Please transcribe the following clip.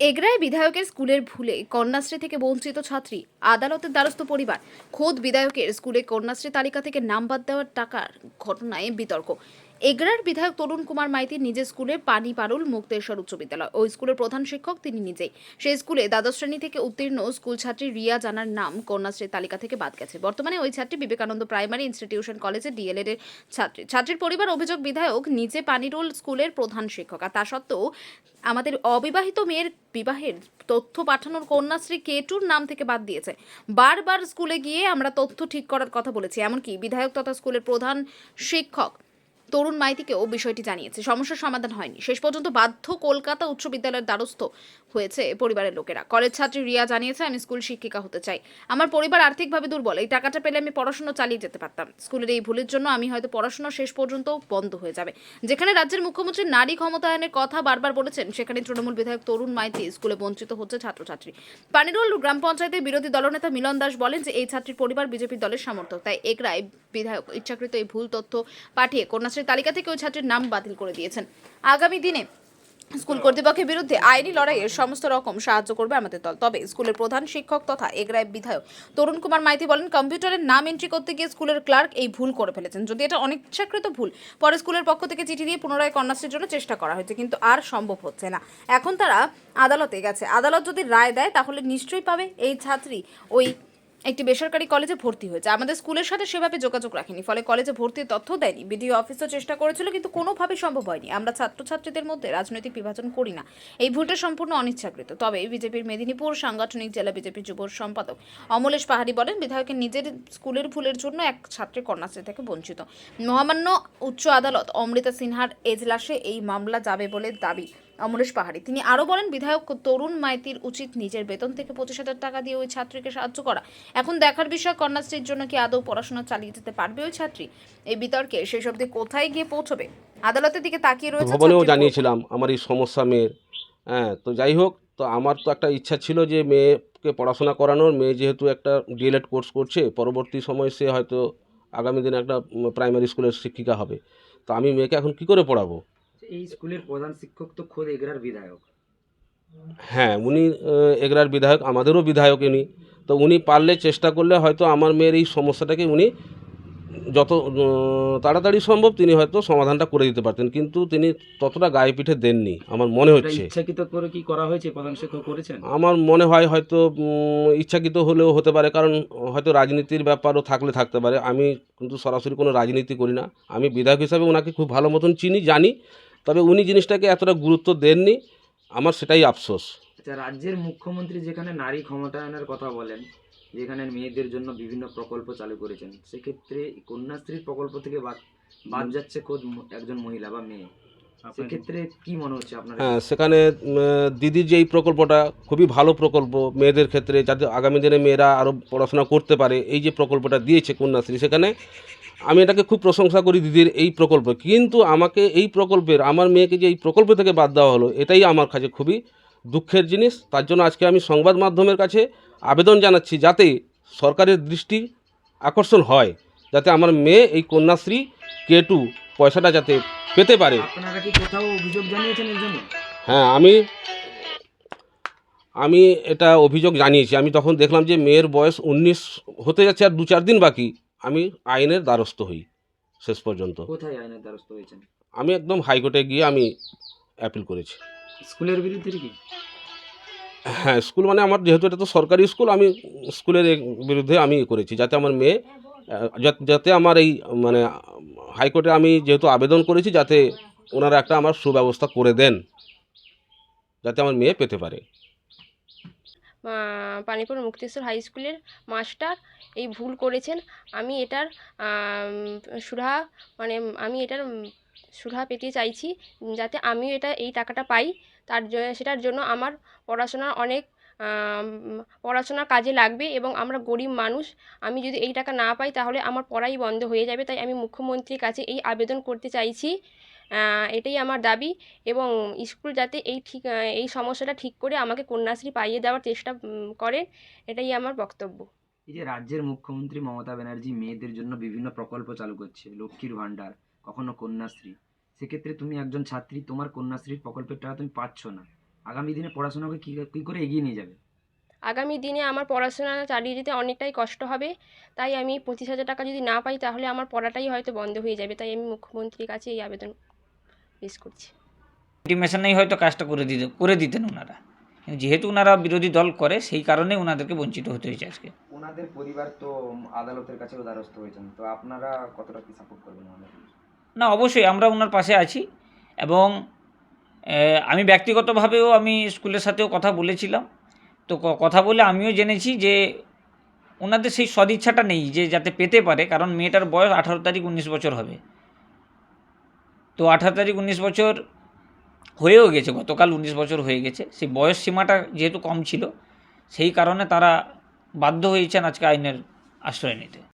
এগরায় বিধায়কের স্কুলের ভুলে কন্যাশ্রী থেকে বঞ্চিত ছাত্রী, আদালতের দ্বারস্থ পরিবার। খোদ বিধায়কের স্কুলে কন্যাশ্রী তালিকা থেকে নাম বাদ দেওয়ার টাকার ঘটনায় বিতর্ক। এগরার বিধায়ক তরুণ কুমার মাইতি নিজের স্কুলে পানি পারুল মুক্তেশ্বর উচ্চ বিদ্যালয়। ওই স্কুলের প্রধান শিক্ষক তিনি নিজেই। সেই স্কুলে দ্বাদশ শ্রেণি থেকে উত্তীর্ণ স্কুল ছাত্রী রিয়া জানার নাম কন্যাশ্রীর তালিকা থেকে বাদ গেছে। বর্তমানে ওই ছাত্রী বিবেকানন্দ প্রাইমারি ইনস্টিটিউশন কলেজে ডিএলএড এর ছাত্রী। ছাত্রীর পরিবার অভিযোগ, বিধায়ক নিজে পানিরোল স্কুলের প্রধান শিক্ষক। আর তা সত্ত্বেও আমাদের অবিবাহিত মেয়ের বিবাহের তথ্য পাঠানোর কন্যাশ্রী কেটুর নাম থেকে বাদ দিয়েছে। বারবার স্কুলে গিয়ে আমরা তথ্য ঠিক করার কথা বলেছি। এমনকি বিধায়ক তথা স্কুলের প্রধান শিক্ষক তরুণ মাইতিকেও বিষয়টি জানিয়েছে। সমস্যার সমাধান হয়নি। শেষ পর্যন্ত বাধ্য কলকাতা উচ্চ বিদ্যালয়ের দ্বারস্থ হয়েছে পরিবারের লোকেরা। কলেজ ছাত্রী রিয়া জানিয়েছে, আমি স্কুল শিক্ষিকা হতে চাই। আমার পরিবার আর্থিকভাবে দুর্বল। এই টাকাটা পেলে আমি পড়াশোনা চালিয়ে যেতে পারতাম। স্কুলের এই ভুলের জন্য আমি হয়তো পড়াশোনা শেষ পর্যন্ত বন্ধ হয়ে যাবে। যেখানে রাজ্যের মুখ্যমন্ত্রী নারী ক্ষমতায়নের কথা বারবার বলেছেন, সেখানে তৃণমূল বিধায়ক তরুণ মাইতি স্কুলে বঞ্চিত হচ্ছে ছাত্রছাত্রী। পানিরোল গ্রাম পঞ্চায়েতের বিরোধী দলনেতা মিলন দাস বলেন যে, এই ছাত্রীর পরিবার বিজেপি দলের সমর্থক। তাই এগরায় বিধায়ক ইচ্ছাকৃত এই ভুল তথ্য পাঠিয়ে কন্যাশ্রীর তালিকা থেকে ওই ছাত্রীর নাম বাতিল করে দিয়েছেন। আগামী দিনে স্কুল কর্তৃপক্ষের বিরুদ্ধে আইনি লড়াইয়ের সমস্ত রকম সাহায্য করবে আমাদের দল। তবে স্কুলের প্রধান শিক্ষক তথা এগরায় বিধায়ক তরুণ কুমার মাইতি বলেন, কম্পিউটারের নাম এন্ট্রি করতে গিয়ে স্কুলের ক্লার্ক এই ভুল করে ফেলেছেন। যদি এটা অনিচ্ছাকৃত ভুল, পরে স্কুলের পক্ষ থেকে চিঠি দিয়ে পুনরায় কন্যাশ্রীর জন্য চেষ্টা করা হয়েছে, কিন্তু আর সম্ভব হচ্ছে না। এখন তারা আদালতে গেছে। আদালত যদি রায় দেয়, তাহলে নিশ্চয়ই পাবে। এই ছাত্রী ওই একটি বেসরকারি কলেজে ভর্তি হয়েছে। আমাদের স্কুলের সাথে সেভাবে যোগাযোগ রাখেনি, ফলে কলেজে ভর্তির তথ্য দেয়নি। বিডিও অফিসও চেষ্টা করেছিল, কিন্তু কোনোভাবে সম্ভব হয়নি। আমরা ছাত্রছাত্রীদের মধ্যে রাজনৈতিক বিভাজন করি না। এই ভুলটা সম্পূর্ণ অনিচ্ছাকৃত। তবে বিজেপির মেদিনীপুর সাংগঠনিক জেলা বিজেপির যুব সম্পাদক অমলেশ পাহাড়ি বলেন, বিধায়কের নিজের স্কুলের ভুলের জন্য এক ছাত্রী কন্যাশ্রী থেকে বঞ্চিত। মহামান্য উচ্চ আদালত অমৃতা সিনহার এজলাসে এই মামলা যাবে বলে দাবি। অমরেশ পাহাড়ি। তিনি আরও বলেন বিধায়ক তরুণ মাইতির উচিত নিজের বেতন থেকে পঁচিশ হাজার টাকা দিয়ে ওই ছাত্রীকে সাহায্য করা। এখন দেখার বিষয় কন্যাশ্রীর জন্য কি আদৌ পড়াশোনা চালিয়ে যেতে পারবে ওই ছাত্রী? এই বিতর্কে শেষ অবধি কোথায় গিয়ে পৌঁছবে? আদালতের দিকে তাকিয়ে রয়েছে ভবনেও জানিয়েছিলাম আমার এই সমস্যা মেয়ের। হ্যাঁ তো যাই হোক তো আমার তো একটা ইচ্ছা ছিল যে মেয়েকে পড়াশোনা করানোর। মেয়ে যেহেতু একটা ডিএলএড কোর্স করছে পরবর্তী সময় সে হয়তো আগামী দিনে একটা প্রাইমারি স্কুলের শিক্ষিকা হবে। তো আমি মেয়েকে এখন কি করে পড়াবো? এই স্কুলের প্রধান শিক্ষক তো খোদ এগরার বিধায়ক। হ্যাঁ উনি এগরার বিধায়ক আমাদেরও বিধায়ক ইনি। তো উনি পারলে চেষ্টা করলে হয়তো আমার মেয়ের এই সমস্যাটাকে উনি যত তাড়াতাড়ি সম্ভব তিনি হয়তো সমাধানটা করে দিতে পারতেন কিন্তু তিনি ততটা গায়ে পিঠে দেননি আমার মনে হচ্ছে। ইচ্ছাকৃত করে কি করা হয়েছে প্রধান শিক্ষক করেছেন? আমার মনে হয় হয়তো ইচ্ছাকৃত হলেও হতে পারে কারণ হয়তো রাজনীতির ব্যাপারও থাকলে থাকতে পারে। আমি কিন্তু সরাসরি কোনো রাজনীতি করি না। আমি বিধায়ক হিসাবে ওনাকে খুব ভালো মতন চিনি জানি। তবে উনি জিনিসটাকে এতটা গুরুত্ব দেননি আমার সেটাই আফসোস। আচ্ছা রাজ্যের মুখ্যমন্ত্রী যেখানে নারী ক্ষমতায়নের কথা বলেন যেখানে মেয়েদের জন্য বিভিন্ন প্রকল্প চালু করেছেন সেক্ষেত্রে কন্যাশ্রীর প্রকল্প থেকে বাদ বাদ যাচ্ছে খোদ একজন মহিলা বা মেয়ে। সেক্ষেত্রে কি মনে হচ্ছে আপনার হ্যাঁ সেখানে দিদির যে এই প্রকল্পটা খুবই ভালো প্রকল্প মেয়েদের ক্ষেত্রে যাতে আগামী দিনে মেয়েরা আরও পড়াশোনা করতে পারে এই যে প্রকল্পটা দিয়েছে কন্যাশ্রী সেখানে আমি এটাকে খুব প্রশংসা করি দিদির এই প্রকল্প। কিন্তু আমাকে এই প্রকল্পের আমার মেয়েকে যে এই প্রকল্প থেকে বাদ দেওয়া হলো এটাই আমার কাছে খুবই দুঃখের জিনিস। তার জন্য আজকে আমি সংবাদ মাধ্যমের কাছে আবেদন জানাচ্ছি যাতে সরকারের দৃষ্টি আকর্ষণ হয় যাতে আমার মেয়ে এই কন্যাশ্রী কে টু পয়সাটা যাতে পেতে পারে। আপনারা কি কোথাও অভিযোগ জানিয়েছেন এর জন্য? হ্যাঁ আমি আমি এটা অভিযোগ জানিয়েছি। আমি তখন দেখলাম যে মেয়ের বয়স উনিশ হতে যাচ্ছে আর দু চার দিন বাকি। আমি আইনের দ্বারস্থ হই শেষ পর্যন্ত। কোথায় আইনের দ্বারস্থ হয়েছেন? আমি একদম হাইকোর্টে গিয়ে আমি অ্যাপিল করেছি। স্কুলের বিরুদ্ধে কি? হ্যাঁ স্কুল মানে আমার যেহেতু এটা তো সরকারি স্কুল আমি স্কুলের বিরুদ্ধে আমি করেছি যাতে আমার মেয়ে যাতে আমার এই মানে হাইকোর্টে আমি যেহেতু আবেদন করেছি যাতে ওনারা একটা আমার সুব্যবস্থা করে দেন যাতে আমার মেয়ে পেতে পারে। পানিপুর মুক্তেশ্বর হাই স্কুলের মাস্টার। এই ভুল করেছেন। আমি এটার সুরাহা মানে আমি এটার সুরাহা পেতে চাইছি যাতে আমিও এটা, এই টাকাটা পাই। তার সেটার জন্য আমার পড়াশোনার অনেক পড়াশোনার কাজে লাগবে এবং আমরা গরিব মানুষ। আমি যদি এই টাকা না পাই তাহলে আমার পড়াই বন্ধ হয়ে যাবে। তাই আমি মুখ্যমন্ত্রীর কাছে এই আবেদন করতে চাইছি। এটাই আমার দাবি এবং স্কুল যাতে এই ঠিক এই সমস্যাটা ঠিক করে আমাকে কন্যাশ্রী পাইয়ে দেওয়ার চেষ্টা করেন এটাই আমার বক্তব্য। এই যে রাজ্যের মুখ্যমন্ত্রী মমতা ব্যানার্জি মেয়েদের জন্য বিভিন্ন প্রকল্প চালু করছে লক্ষ্মীর ভাণ্ডার কখনো কন্যাশ্রী সেক্ষেত্রে তুমি একজন ছাত্রী তোমার কন্যাশ্রীর প্রকল্পের টাকা তুমি পাচ্ছ না। আগামী দিনে পড়াশোনাকে কী কী করে এগিয়ে নিয়ে যাবে? আগামী দিনে আমার পড়াশোনা চালিয়ে যেতে অনেকটাই কষ্ট হবে তাই আমি পঁচিশ হাজার টাকা যদি না পাই তাহলে আমার পড়াটাই হয়তো বন্ধ হয়ে যাবে তাই আমি মুখ্যমন্ত্রীর কাছে এই আবেদন পেশ করছি। ইন্টিমেশনেই হয়তো কাজটা করে দিতে করে দিতেন ওনারা। যেহেতু ওনারা বিরোধী দল করে সেই কারণে ওনাদেরকে বঞ্চিত হতে হয়েছে আজকে। ওনাদের পরিবার তো আদালতের কাছেও দ্বারস্থ হয়েছেন তো আপনারা কতটা কি সাপোর্ট করবেন না অবশ্যই আমরা ওনার পাশে আছি এবং আমি ব্যক্তিগতভাবেও আমি স্কুলের সাথেও কথা বলেছিলাম। তো কথা বলে আমিও জেনেছি যে ওনাদের সেই সদিচ্ছাটা নেই যে যাতে পেতে পারে কারণ মেয়েটার বয়স আঠারো তারিখ উনিশ বছর হবে। তো আঠারো তারিখ উনিশ বছর হয়েও গেছে, গতকাল উনিশ বছর হয়ে গেছে। সেই বয়স সীমাটা যেহেতু কম ছিল, সেই কারণে তারা বাধ্য হয়েছেন আজকে আইনের আশ্রয় নিতে।